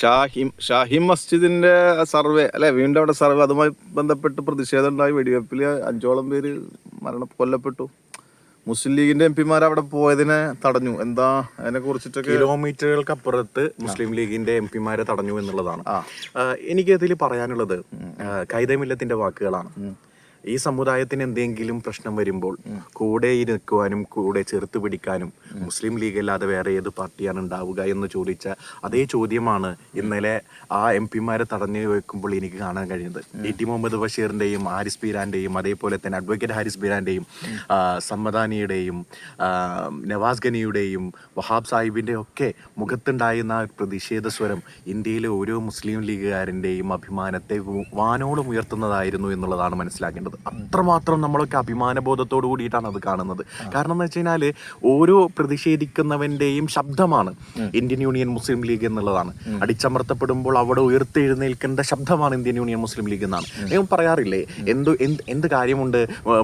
ഷാഹിം ഷാഹിം മസ്ജിദിന്റെ സർവേ അല്ലെ? വീണ്ടും അവിടെ സർവേ. അതുമായി ബന്ധപ്പെട്ട് പ്രതിഷേധം ഉണ്ടായി വെടിവെപ്പിൽ അഞ്ചോളം പേര് മരണ കൊല്ലപ്പെട്ടു. മുസ്ലിം ലീഗിന്റെ എം പിമാർ അവിടെ പോയതിനെ തടഞ്ഞു. എന്താ അതിനെ കുറിച്ചിട്ടൊക്കെ? കിലോമീറ്ററുകൾക്ക് അപ്പുറത്ത് മുസ്ലിം ലീഗിന്റെ എം പിമാരെ തടഞ്ഞു എന്നുള്ളതാണ്. ആ, എനിക്ക് ഇതിൽ പറയാനുള്ളത് കൈതമില്ലത്തിന്റെ വാക്കുകളാണ്. ഈ സമുദായത്തിന് എന്തെങ്കിലും പ്രശ്നം വരുമ്പോൾ കൂടെ ഇരിക്കുവാനും കൂടെ ചേർത്ത് പിടിക്കാനും മുസ്ലിം ലീഗ് അല്ലാതെ വേറെ ഏത് പാർട്ടിയാണ് ഉണ്ടാവുക എന്ന് ചോദിച്ച അതേ ചോദ്യമാണ് ഇന്നലെ ആ എം പിമാരെ തടഞ്ഞു വെക്കുമ്പോൾ എനിക്ക് കാണാൻ കഴിയുന്നത് ഇ ടി മുഹമ്മദ് ബഷീറിന്റെയും ഹാരിസ് ബീരാന്റെയും അതേപോലെ തന്നെ അഡ്വക്കേറ്റ് ഹാരിസ് ബീരാന്റെയും സമ്മദാനിയുടെയും നവാസ് ഗനിയുടെയും വഹാബ് സാഹിബിന്റെ ഒക്കെ മുഖത്തുണ്ടായിരുന്ന പ്രതിഷേധ സ്വരം ഇന്ത്യയിലെ ഓരോ മുസ്ലിം ലീഗുകാരന്റെയും അഭിമാനത്തെ വാനോളം ഉയർത്തുന്നതായിരുന്നു എന്നുള്ളതാണ് മനസ്സിലാക്കേണ്ടത്. അത്രമാത്രം നമ്മളൊക്കെ അഭിമാനബോധത്തോടു കൂടിയിട്ടാണ് അത് കാണുന്നത്. കാരണം എന്ന് വെച്ച് കഴിഞ്ഞാൽ ഓരോ പ്രതിഷേധിക്കുന്നവന്റെയും ശബ്ദമാണ് ഇന്ത്യൻ യൂണിയൻ മുസ്ലിം ലീഗ് എന്നുള്ളതാണ്. അടിച്ചമർത്തപ്പെടുമ്പോൾ അവിടെ ഉയർത്തെഴുന്നേൽക്കേണ്ട ശബ്ദമാണ് ഇന്ത്യൻ യൂണിയൻ മുസ്ലിം ലീഗ് എന്നാണ്. ഞാൻ പറയാറില്ലേ എന്ത് എന്ത് എന്ത് കാര്യമുണ്ട്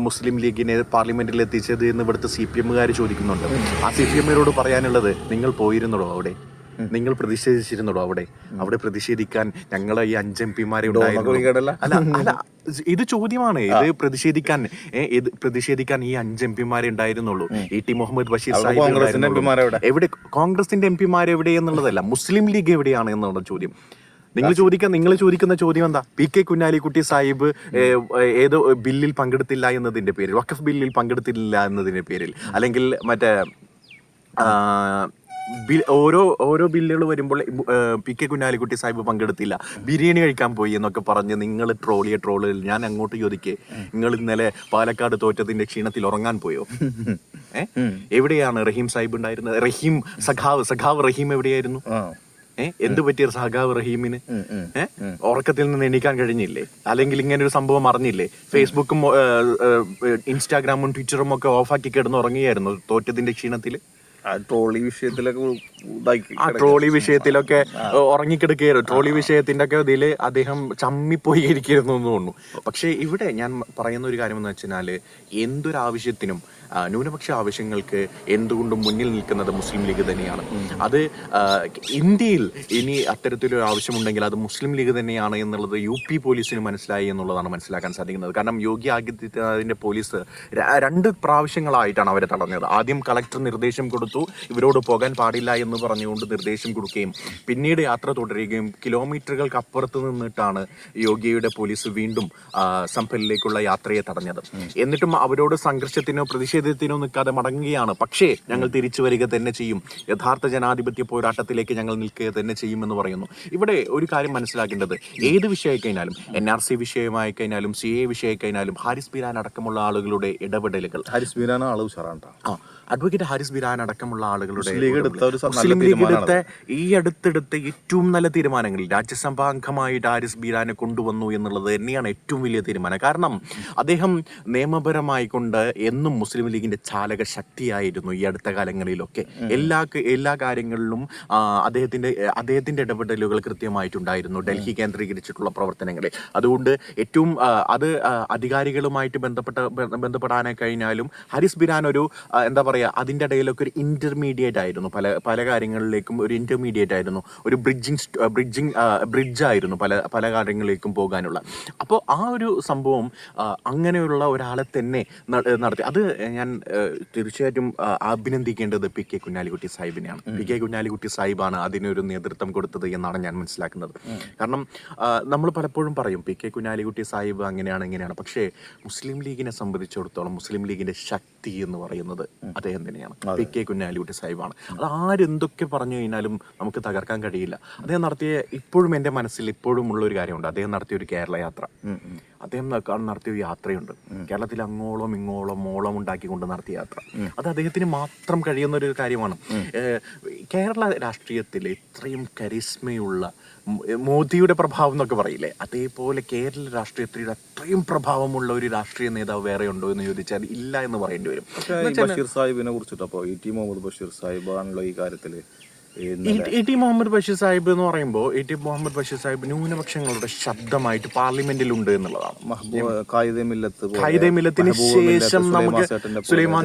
മുസ്ലിം ലീഗിനെ പാർലമെന്റിൽ എത്തിച്ചത് എന്ന് ഇവിടുത്തെ സി പി എമ്മുകാർ ചോദിക്കുന്നുണ്ട്. ആ സി പി എമ്മിനോട് പറയാനുള്ളത് നിങ്ങൾ പോയിരുന്നുള്ളൂ അവിടെ? നിങ്ങൾ പ്രതിഷേധിച്ചിരുന്നുള്ളൂ അവിടെ? അവിടെ പ്രതിഷേധിക്കാൻ ഞങ്ങളെ ഈ അഞ്ച് എം പിമാരെ? അല്ല അല്ല ഇത് ചോദ്യമാണ്. ഇത് പ്രതിഷേധിക്കാൻ ഇത് പ്രതിഷേധിക്കാൻ ഈ അഞ്ച് എം പിമാരെ ഉണ്ടായിരുന്നുള്ളൂ. ഇ ടി മുഹമ്മദ് ബഷീർ സാഹിബ് എവിടെ? കോൺഗ്രസിന്റെ എം പിമാർ എവിടെ എന്നുള്ളതല്ല. മുസ്ലിം ലീഗ് എവിടെയാണ് എന്നുള്ള ചോദ്യം. നിങ്ങൾ ചോദിക്കാൻ നിങ്ങൾ ചോദിക്കുന്ന ചോദ്യം എന്താ? പി കെ കുഞ്ഞാലിക്കുട്ടി സാഹിബ് ഏത് ബില്ലിൽ പങ്കെടുത്തില്ല എന്നതിന്റെ പേരിൽ വഖഫ് ബില്ലിൽ പങ്കെടുത്തില്ല എന്നതിന്റെ പേരിൽ. അല്ലെങ്കിൽ മറ്റേ ഓരോ ഓരോ ബില്ലുകൾ വരുമ്പോൾ പി കെ കുഞ്ഞാലിക്കുട്ടി സാഹിബ് പങ്കെടുത്തില്ല. ബിരിയാണി കഴിക്കാൻ പോയി എന്നൊക്കെ പറഞ്ഞ് നിങ്ങൾ ട്രോളിയ ട്രോളിൽ ഞാൻ അങ്ങോട്ട് ചോദിക്കേ നിങ്ങൾ ഇന്നലെ പാലക്കാട് തോറ്റത്തിന്റെ ക്ഷീണത്തിൽ ഉറങ്ങാൻ പോയോ? എവിടെയാണ് റഹീം സാഹിബ് ഉണ്ടായിരുന്നത്? റഹീം സഖാവ് സഖാവ് റഹീം എവിടെയായിരുന്നു? ഏഹ് എന്ത് പറ്റിയ സഖാവ് റഹീമിന്? ഏഹ് ഉറക്കത്തിൽ നിന്ന് എണീക്കാൻ കഴിഞ്ഞില്ലേ? അല്ലെങ്കിൽ ഇങ്ങനെ ഒരു സംഭവം അറിഞ്ഞില്ലേ? ഫേസ്ബുക്കും ഇൻസ്റ്റാഗ്രാമും ട്വിറ്ററും ഒക്കെ ഓഫാക്കി കിടന്ന് ഉറങ്ങിയായിരുന്നു തോറ്റതിന്റെ ക്ഷീണത്തിൽ? ആ ട്രോളി വിഷയത്തിലൊക്കെ ആ ട്രോളി വിഷയത്തിലൊക്കെ ഉറങ്ങിക്കിടക്കുകയായിരുന്നു. ട്രോളി വിഷയത്തിന്റെ ഒക്കെ ഇതിൽ അദ്ദേഹം ചമ്മിപ്പോയി ഇരിക്കുന്നു എന്ന് തോന്നുന്നു. പക്ഷേ ഇവിടെ ഞാൻ പറയുന്ന ഒരു കാര്യം എന്ന് വെച്ചാൽ എന്തൊരു ആവശ്യത്തിനും ആ, ന്യൂനപക്ഷ ആവശ്യങ്ങൾക്ക് എന്തുകൊണ്ടും മുന്നിൽ നിൽക്കുന്നത് മുസ്ലിം ലീഗ് തന്നെയാണ്. അത് ഇന്ത്യയിൽ ഇനി അത്തരത്തിലൊരു ആവശ്യമുണ്ടെങ്കിൽ അത് മുസ്ലിം ലീഗ് തന്നെയാണ് എന്നുള്ളത് യു പി പോലീസിന് മനസ്സിലായി എന്നുള്ളതാണ് മനസ്സിലാക്കാൻ സാധിക്കുന്നത്. കാരണം യോഗി ആദിത്യനാഥിന്റെ പോലീസ് രണ്ട് പ്രാവശ്യങ്ങളായിട്ടാണ് അവരെ തടഞ്ഞത്. ആദ്യം കളക്ടർ നിർദ്ദേശം കൊടുത്തു ഇവരോട് പോകാൻ പാടില്ല എന്ന് പറഞ്ഞുകൊണ്ട് നിർദ്ദേശം കൊടുക്കുകയും പിന്നീട് യാത്ര തുടരുകയും കിലോമീറ്ററുകൾക്ക് അപ്പുറത്ത് നിന്നിട്ടാണ് യോഗിയുടെ പോലീസ് വീണ്ടും സംഭലിലേക്കുള്ള യാത്രയെ തടഞ്ഞത്. എന്നിട്ടും അവരോട് സംഘർഷത്തിനോ പ്രതിഷേധത്തിനോ നിൽക്കാതെ മടങ്ങുകയാണ്. പക്ഷേ ഞങ്ങൾ തിരിച്ചു വരിക തന്നെ ചെയ്യും. യഥാർത്ഥ ജനാധിപത്യ പോരാട്ടത്തിലേക്ക് ഞങ്ങൾ നിൽക്കുക തന്നെ ചെയ്യുമെന്ന് പറയുന്നു. ഇവിടെ ഒരു കാര്യം മനസ്സിലാക്കേണ്ടത്. ഏത് വിഷയമായി കഴിഞ്ഞാലും എൻ ആർ സി വിഷയമായി കഴിഞ്ഞാലും സി എ വിഷയമായി കഴിഞ്ഞാലും ഹാരിസ് ബീരാൻ അടക്കമുള്ള ആളുകളുടെ ഇടപെടലുകൾ. ഹാരിസ് ബീരാൻ ആൾ ഉഷാറാണ് ആ അഡ്വക്കേറ്റ് ഹാരിസ് ബിരാൻ അടക്കമുള്ള ആളുകളുടെ മുസ്ലിം ലീഗ് എടുത്ത ഈ അടുത്തെടുത്ത ഏറ്റവും നല്ല തീരുമാനങ്ങൾ രാജ്യസഭാ അംഗമായിട്ട് ഹാരിസ് ബിരാനെ കൊണ്ടുവന്നു എന്നുള്ളത് തന്നെയാണ് ഏറ്റവും വലിയ തീരുമാനം. കാരണം അദ്ദേഹം നിയമപരമായി കൊണ്ട് എന്നും മുസ്ലിം ലീഗിന്റെ ചാലക ശക്തിയായിരുന്നു ഈ അടുത്ത കാലങ്ങളിലൊക്കെ. എല്ലാ എല്ലാ കാര്യങ്ങളിലും അദ്ദേഹത്തിന്റെ അദ്ദേഹത്തിന്റെ ഇടപെടലുകൾ കൃത്യമായിട്ടുണ്ടായിരുന്നു ഡൽഹി കേന്ദ്രീകരിച്ചിട്ടുള്ള പ്രവർത്തനങ്ങളിൽ അതുകൊണ്ട് ഏറ്റവും അത് അധികാരികളുമായിട്ട് ബന്ധപ്പെട്ട ബന്ധപ്പെടാനായി കഴിഞ്ഞാലും ഹരിസ് ബിരാൻ ഒരു എന്താ പറയാ അതിന്റെ ഇടയിലൊക്കെ ഒരു ഇന്റർമീഡിയറ്റ് ആയിരുന്നു. പല പല കാര്യങ്ങളിലേക്കും ഒരു ഇന്റർമീഡിയറ്റ് ആയിരുന്നു. ഒരു ബ്രിഡ്ജിങ് ബ്രിഡ്ജിങ് ബ്രിഡ്ജ് ആയിരുന്നു പല പല കാര്യങ്ങളിലേക്കും പോകാനുള്ള. അപ്പോൾ ആ ഒരു സംഭവം അങ്ങനെയുള്ള ഒരാളെ തന്നെ നടത്തി. അത് ഞാൻ തീർച്ചയായിട്ടും അഭിനന്ദിക്കേണ്ടത് പി കെ കുഞ്ഞാലിക്കുട്ടി സാഹിബിനെയാണ്. പി കെ കുഞ്ഞാലിക്കുട്ടി സാഹിബാണ് അതിനൊരു നേതൃത്വം കൊടുത്തത് എന്നാണ് ഞാൻ മനസ്സിലാക്കുന്നത്. കാരണം നമ്മൾ പലപ്പോഴും പറയും പി കെ കുഞ്ഞാലിക്കുട്ടി സാഹിബ് അങ്ങനെയാണ് ഇങ്ങനെയാണ്. പക്ഷേ മുസ്ലിം ലീഗിനെ സംബന്ധിച്ചിടത്തോളം മുസ്ലിം ലീഗിന്റെ ശക്തി എന്ന് പറയുന്നത് അദ്ദേഹം തന്നെയാണ്. പി കെ കുഞ്ഞാലിക്കുട്ടി സാഹിബാണ്. അത് ആരെന്തൊക്കെ പറഞ്ഞു കഴിഞ്ഞാലും നമുക്ക് തകർക്കാൻ കഴിയില്ല. അദ്ദേഹം നടത്തിയ ഇപ്പോഴും എന്റെ മനസ്സിൽ ഇപ്പോഴും ഉള്ള ഒരു കാര്യമുണ്ട്. അദ്ദേഹം നടത്തിയ ഒരു കേരള യാത്ര. അദ്ദേഹം നടത്തിയ ഒരു യാത്രയുണ്ട്. കേരളത്തിൽ അങ്ങോളം ഇങ്ങോളം മോളം ഉണ്ടാക്കിക്കൊണ്ട് നടത്തിയ യാത്ര. അത് അദ്ദേഹത്തിന് മാത്രം കഴിയുന്ന ഒരു കാര്യമാണ് കേരള രാഷ്ട്രീയത്തിൽ ഇത്രയും കരിസ്മയുള്ള മോദിയുടെ പ്രഭാവം എന്നൊക്കെ പറയില്ലേ? അതേപോലെ കേരള രാഷ്ട്രീയത്തിൽ അത്രയും പ്രഭാവമുള്ള ഒരു രാഷ്ട്രീയ നേതാവ് വേറെ ഉണ്ടോ എന്ന് ചോദിച്ചാൽ ഇല്ല എന്ന് പറയേണ്ടി വരും. ബഷീർ സാഹിബിനെ കുറിച്ചിട്ട് അപ്പോൾ ഇ ടി. മുഹമ്മദ് ബഷീർ സാഹിബാണല്ലോ ഈ കാര്യത്തിൽ ഇ ടി മുഹമ്മദ് ബഷീർ സാഹിബ് എന്ന് പറയുമ്പോൾ ഇ ടി മുഹമ്മദ് ബഷീർ സാഹിബ് ന്യൂനപക്ഷങ്ങളുടെ ശബ്ദമായിട്ട് പാർലമെന്റിൽ ഉണ്ട് എന്നുള്ളതാണ് ശേഷം നമുക്ക് സുലൈമാൻ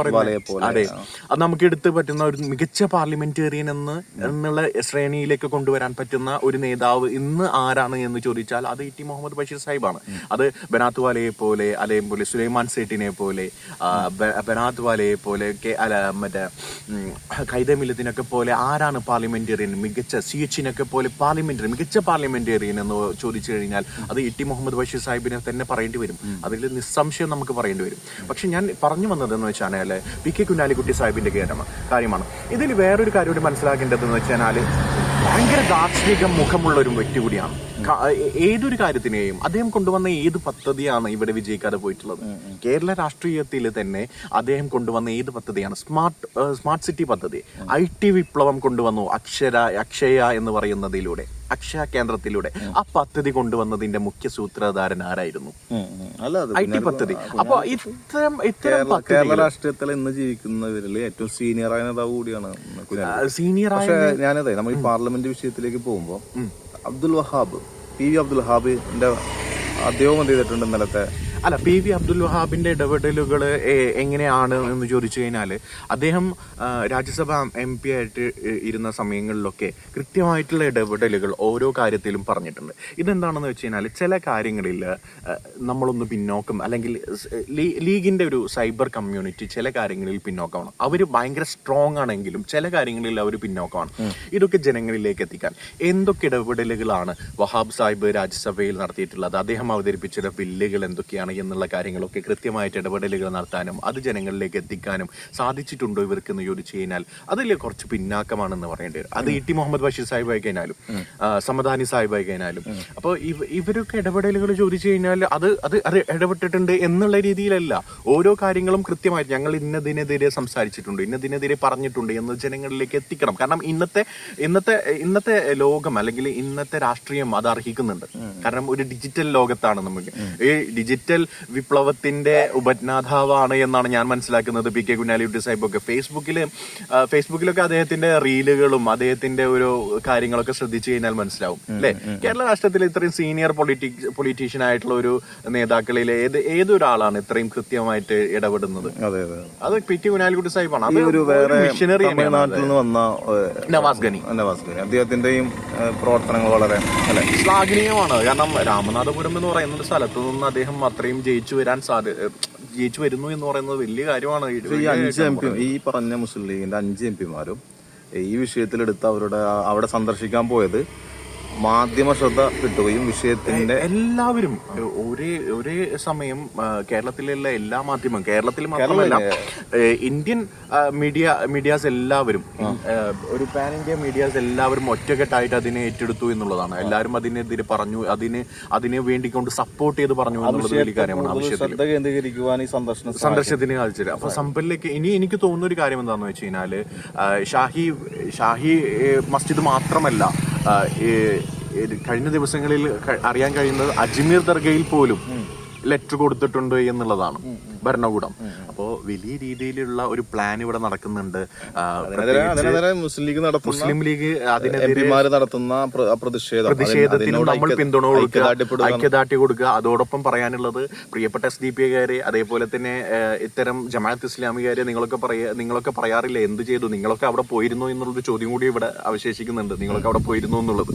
പറയുന്നത് അതെ. അത് നമുക്ക് എടുത്ത് പറ്റുന്ന ഒരു മികച്ച പാർലമെന്റേറിയൻ എന്ന് എന്നുള്ള ശ്രേണിയിലേക്ക് കൊണ്ടുവരാൻ പറ്റുന്ന ഒരു നേതാവ് ഇന്ന് ആരാണ് എന്ന് ചോദിച്ചാൽ അത് ഇ ടി മുഹമ്മദ് ബഷീർ സാഹിബാണ്. അത് ബനാത്ത് വാലയെ പോലെ അതേപോലെ സുലൈമാൻ സേട്ടിനെ പോലെ ബനാത്ത് വാലയെ പോലെ മറ്റേ കൈതമില്ലത്തിനൊക്കെ പോലെ ആരാണ് പാർലമെന്റേറിയൻ? മികച്ച സി എച്ചിനൊക്കെ പോലെ പാർലമെന്ററി മികച്ച പാർലമെന്റേറിയൻ എന്ന് ചോദിച്ചു കഴിഞ്ഞാൽ അത് ഇ ടി മുഹമ്മദ് ബഷീർ സാഹിബിനെ തന്നെ പറയേണ്ടി വരും. അതിൽ നിസ്സംശയം നമുക്ക് പറയേണ്ടി വരും. പക്ഷെ ഞാൻ പറഞ്ഞു വന്നതെന്ന് വെച്ചാൽ പി കെ കുഞ്ഞാലിക്കുട്ടി സാഹിബിന്റെ കാര്യമാണ് കാര്യമാണ്. ഇതിൽ വേറൊരു കാര്യം കൂടി മനസ്സിലാക്കേണ്ടതെന്ന് വെച്ചാൽ ഭയങ്കര ദാർശനിക മുഖമുള്ള ഒരു വ്യക്തി കൂടിയാണ്. ഏതൊരു കാര്യത്തിനെയും അദ്ദേഹം കൊണ്ടുവന്ന ഏത് പദ്ധതിയാണ് ഇവിടെ വിജയിക്കാതെ പോയിട്ടുള്ളത്? കേരള രാഷ്ട്രീയത്തിൽ തന്നെ അദ്ദേഹം കൊണ്ടുവന്ന ഏത് പദ്ധതിയാണ്? സ്മാർട്ട് സ്മാർട്ട് സിറ്റി പദ്ധതി. ഐ ടി വിപ്ലവം കൊണ്ടുവന്നു അക്ഷര അക്ഷയ എന്ന് പറയുന്നതിലൂടെ അക്ഷയ കേന്ദ്രത്തിലൂടെ. ആ പദ്ധതി കൊണ്ടുവന്നതിന്റെ മുഖ്യ സൂത്രധാരൻ ആരായിരുന്നു? ഐ ടി പദ്ധതി. അപ്പൊ ഇത്തരം ഇത്തരം കേരള രാഷ്ട്രീയത്തിൽ ഇന്ന് ജീവിക്കുന്നവരിൽ ഏറ്റവും സീനിയറായ നേതാവ് കൂടിയാണ് സീനിയർ ആയ ഞാനതെ നമ്മൾ ഈ പാർലമെന്റ് വിഷയത്തിലേക്ക് പോകുമ്പോൾ അബ്ദുൽ വഹാബ് പി വി അബ്ദുൽ വഹാബ് എന്റെ അദ്ദേഹം എന്ത് ചെയ്തിട്ടുണ്ട് ഇന്നലത്തെ അല്ല പി വി അബ്ദുൽ വഹാബിന്റെ ഇടപെടലുകൾ എങ്ങനെയാണ് എന്ന് ചോദിച്ചു കഴിഞ്ഞാൽ അദ്ദേഹം രാജ്യസഭ എം പി ആയിട്ട് ഇരുന്ന സമയങ്ങളിലൊക്കെ കൃത്യമായിട്ടുള്ള ഇടപെടലുകൾ ഓരോ കാര്യത്തിലും പറഞ്ഞിട്ടുണ്ട്. ഇതെന്താണെന്ന് വെച്ച് കഴിഞ്ഞാൽ ചില കാര്യങ്ങളിൽ നമ്മളൊന്ന് പിന്നോക്കം അല്ലെങ്കിൽ ലീഗിന്റെ ഒരു സൈബർ കമ്മ്യൂണിറ്റി ചില കാര്യങ്ങളിൽ പിന്നോക്കമാണ്. അവർ ഭയങ്കര സ്ട്രോങ് ആണെങ്കിലും ചില കാര്യങ്ങളിൽ അവർ പിന്നോക്കമാണ്. ഇതൊക്കെ ജനങ്ങളിലേക്ക് എത്തിക്കാൻ എന്തൊക്കെ ഇടപെടലുകളാണ് വഹാബ് സാഹിബ് രാജ്യസഭയിൽ നടത്തിയിട്ടുള്ളത്? അദ്ദേഹം അവതരിപ്പിച്ച ബില്ലുകൾ എന്തൊക്കെയാണ്? എന്നുള്ള കാര്യങ്ങളൊക്കെ കൃത്യമായിട്ട് ഇടപെടലുകൾ നടത്താനും അത് ജനങ്ങളിലേക്ക് എത്തിക്കാനും സാധിച്ചിട്ടുണ്ടോ ഇവർക്ക് എന്ന് ചോദിച്ചു കഴിഞ്ഞാൽ അതിൽ കുറച്ച് പിന്നാക്കമാണെന്ന് പറയേണ്ടി വരും. അത് ഇ ടി മുഹമ്മദ് ബഷീർ സാഹിബ് ആയി കഴിഞ്ഞാലും സമദാനി സാഹിബ് ആയി കഴിഞ്ഞാലും. അപ്പോൾ ഇവരൊക്കെ ഇടപെടലുകൾ ചോദിച്ചു കഴിഞ്ഞാൽ അത് അത് അത് ഇടപെട്ടിട്ടുണ്ട് എന്നുള്ള രീതിയിലല്ല. ഓരോ കാര്യങ്ങളും കൃത്യമായിട്ട് ഞങ്ങൾ ഇന്നതിനെതിരെ സംസാരിച്ചിട്ടുണ്ട് ഇന്നതിനെതിരെ പറഞ്ഞിട്ടുണ്ട് എന്ന് ജനങ്ങളിലേക്ക് എത്തിക്കണം. കാരണം ഇന്നത്തെ ഇന്നത്തെ ഇന്നത്തെ ലോകം അല്ലെങ്കിൽ ഇന്നത്തെ രാഷ്ട്രീയം അത് അർഹിക്കുന്നുണ്ട്. കാരണം ഒരു ഡിജിറ്റൽ ലോകത്താണ് നമുക്ക് ഈ ഡിജിറ്റൽ വിപ്ലവത്തിന്റെ ഉപജ്ഞാതാവാണ് എന്നാണ് ഞാൻ മനസ്സിലാക്കുന്നത്. പി കെ കുഞ്ഞാലിക്കുട്ടി സാഹിബ് ഒക്കെ ഫേസ്ബുക്കിൽ ആ, ഫേസ്ബുക്കിലൊക്കെ അദ്ദേഹത്തിന്റെ റീലുകളും അദ്ദേഹത്തിന്റെ ഒരു കാര്യങ്ങളൊക്കെ ശ്രദ്ധിച്ചു കഴിഞ്ഞാൽ മനസ്സിലാവും. അല്ലെ? കേരള രാഷ്ട്രത്തിൽ ഇത്രയും സീനിയർ പൊളിറ്റിക് പൊളിറ്റീഷ്യൻ ആയിട്ടുള്ള ഒരു നേതാക്കളിൽ ഏത് ഏതൊരാളാണ് ഇത്രയും കൃത്യമായിട്ട് ഇടപെടുന്നത്? അതെ പി കെ കുഞ്ഞാലിക്കുട്ടി സാഹിബാണ്. അത് ഒരു വേറെ മിഷനറി തമിഴ്നാട്ടിൽ നിന്ന് വന്ന നവാസ് ഗനി നവാസ് ഗനി അദ്ദേഹത്തിന്റെയും പ്രവർത്തനങ്ങൾ വളരെ ശ്ലാഘനീയമാണ്. കാരണം രാമനാഥപുരം എന്ന് പറയുന്ന സ്ഥലത്ത് നിന്ന് അദ്ദേഹം അത്രയും ജയിച്ചു വരാൻ സാധ്യത ജയിച്ചു വരുന്നു എന്ന് പറയുന്നത് വലിയ കാര്യമാണ്. ഈ അഞ്ച് എം പി ഈ പറഞ്ഞ മുസ്ലിം ലീഗിന്റെ അഞ്ച് എം പിമാരും ഈ വിഷയത്തിലെടുത്ത് അവരുടെ അവിടെ സന്ദർശിക്കാൻ പോയത് മാധ്യമ ശ്രദ്ധ കിട്ടുകയും വിഷയത്തിന്റെ എല്ലാവരും ഒരേ ഒരേ സമയം കേരളത്തിലുള്ള എല്ലാ മാധ്യമം കേരളത്തിൽ മാത്രമല്ല ഇന്ത്യൻ മീഡിയ മീഡിയാസ് എല്ലാവരും ഒരു പാൻ ഇന്ത്യ മീഡിയാസ് എല്ലാവരും ഒറ്റക്കെട്ടായിട്ട് അതിനെ ഏറ്റെടുത്തു എന്നുള്ളതാണ്. എല്ലാവരും അതിനെതിരെ പറഞ്ഞു അതിന് അതിനെ വേണ്ടിക്കൊണ്ട് സപ്പോർട്ട് ചെയ്ത് പറഞ്ഞു എന്നുള്ളത് വലിയ കാര്യമാണ് ശ്രദ്ധ കേന്ദ്രീകരിക്കുവാൻ ഈ സന്ദർശന സന്ദർശനത്തിന് കാണിച്ചത് അപ്പൊ സമ്പലിലേക്ക് ഇനി എനിക്ക് തോന്നുന്ന ഒരു കാര്യം എന്താണെന്ന് വെച്ച് കഴിഞ്ഞാൽ ഷാഹി ഷാഹി മസ്ജിദ് മാത്രമല്ല കഴിഞ്ഞ ദിവസങ്ങളിൽ അറിയാൻ കഴിയുന്നത് അജ്മീർ ദർഗയിൽ പോലും ലെറ്റർ കൊടുത്തിട്ടുണ്ട് എന്നുള്ളതാണ് ഭരണകൂടം. അപ്പോ വലിയ രീതിയിലുള്ള ഒരു പ്ലാൻ ഇവിടെ നടക്കുന്നുണ്ട്. മുസ്ലിം ലീഗ് നടത്തുന്ന മുസ്ലിം ലീഗ് അതിനെതിരെ നടത്തുന്ന പ്രതിഷേധത്തിന് നമ്മൾ പിന്തുണ കൊടുക്കുക ഐക്യദാർഢ്യം കൊടുക്കുക. അതോടൊപ്പം പറയാനുള്ളത് പ്രിയപ്പെട്ട എസ് ഡി പി കാര് അതേപോലെ തന്നെ ഇത്തരം ജമാഅത്ത് ഇസ്ലാമികാര് നിങ്ങളൊക്കെ പറയാ നിങ്ങളൊക്കെ പറയാറില്ല എന്ത് ചെയ്തു? നിങ്ങളൊക്കെ അവിടെ പോയിരുന്നു എന്നുള്ളൊരു ചോദ്യം കൂടി ഇവിടെ അവശേഷിക്കുന്നുണ്ട്. നിങ്ങളൊക്കെ അവിടെ പോയിരുന്നു എന്നുള്ളത്.